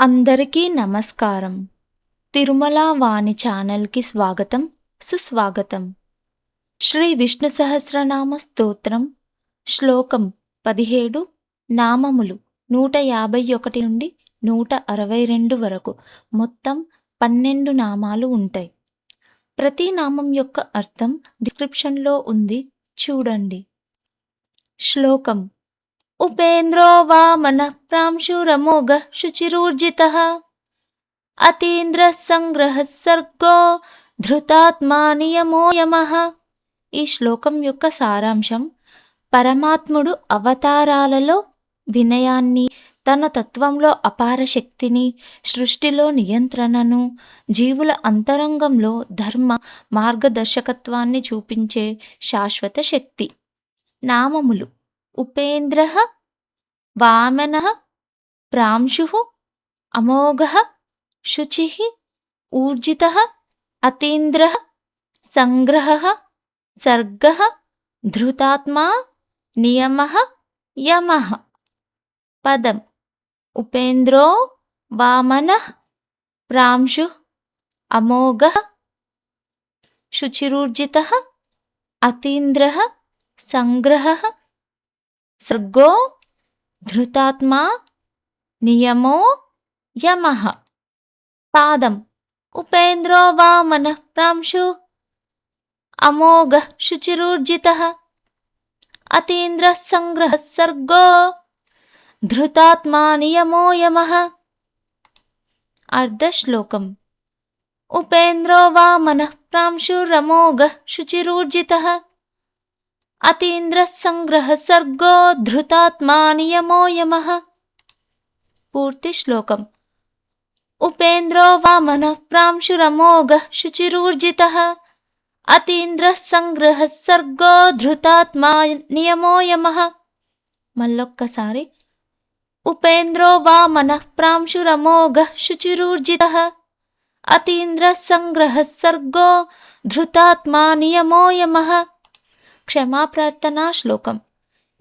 అందరికీ నమస్కారం. తిరుమల వాణి ఛానల్కి స్వాగతం సుస్వాగతం. శ్రీ విష్ణు సహస్రనామ స్తోత్రం శ్లోకం పదిహేడు నామములు నూట యాభై ఒకటి నుండి నూట అరవై రెండు వరకు మొత్తం పన్నెండు నామాలు ఉంటాయి. ప్రతి నామం యొక్క అర్థం డిస్క్రిప్షన్లో ఉంది చూడండి. శ్లోకం ఉపేంద్రో వామన ప్రాంశురమోఘ శుచిరూర్జిత. అతీంద్ర సంగ్రహ సర్గో ధృతాత్మా నియమో యమః. ఈ శ్లోకం యొక్క సారాంశం పరమాత్ముడు అవతారాలలో వినయాన్ని తన తత్వంలో అపార శక్తిని సృష్టిలో నియంత్రణను జీవుల అంతరంగంలో ధర్మ మార్గదర్శకత్వాన్ని చూపించే శాశ్వత శక్తి. నామములు. ఉపేంద్ర వామన ప్రాంశు అమోఘ శుచి ఊర్జిత అతీంద్ర సంగ్రహ సర్గ ధృతాత్మా నియమ యమ పదం ఉపేంద్రో వామన ప్రాంశు అమోఘ శుచిరూర్జిత అతీంద్ర సంగ్రహ सर्गो धृतात्मा नियमो यमः। पादम्। उपेन्द्रो वा मनःप्रांशु अमोघः शुचिरूर्जितः। अतीन्द्रः सङ्ग्रहः सर्गो धृतात्मा नियमो यमः। अर्धश्लोकम्। उपेन्द्रो वा मनःप्रांशुरमोघः शुचिरूर्जितः। अतीन्द्रः अतीन्द्रसंग्रहसर्गो धृतात्मा नियमो यमः। पूर्तिश्लोकम्। उपेन्द्रो वामनः प्रांशुरमोघः शुचिरूर्जितः। अतीन्द्रः संग्रहः सर्गो धृतात्मा नियमो यमः। मल्लोक्कसारि। उपेन्द्रो वामनः प्रांशुरमोघः शुचिरूर्जितः। अतीन्द्रः संग्रहः सर्गो धृतात्मा नियमो यमः। క్షమాప్రార్థనా శ్లోకం.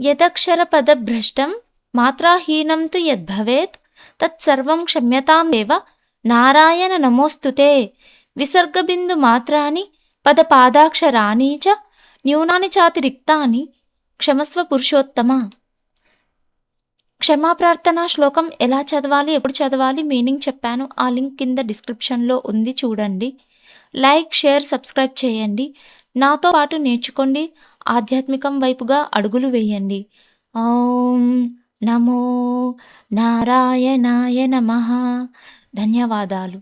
యదక్షరపదభ్రష్టం మాత్రాహీనం తు యద్భవేత్ తత్సర్వం క్షమ్యతాం దేవ నారాయణ నమోస్తుతే. విసర్గబిందు మాత్రాని పదపాదాక్షరాణి చ న్యూనాని చాతిరిక్తాని క్షమస్వ పురుషోత్తమ. క్షమాప్రార్థనా శ్లోకం ఎలా చదవాలి ఎప్పుడు చదవాలి మీనింగ్ చెప్పాను ఆ లింక్ కింద డిస్క్రిప్షన్లో ఉంది చూడండి. లైక్ షేర్ సబ్స్క్రైబ్ చేయండి. నాతో పాటు నేర్చుకోండి. ఆధ్యాత్మికం వైపుగా అడుగులు వేయండి. ఓం నమో నారాయణాయ నమ. ధన్యవాదాలు.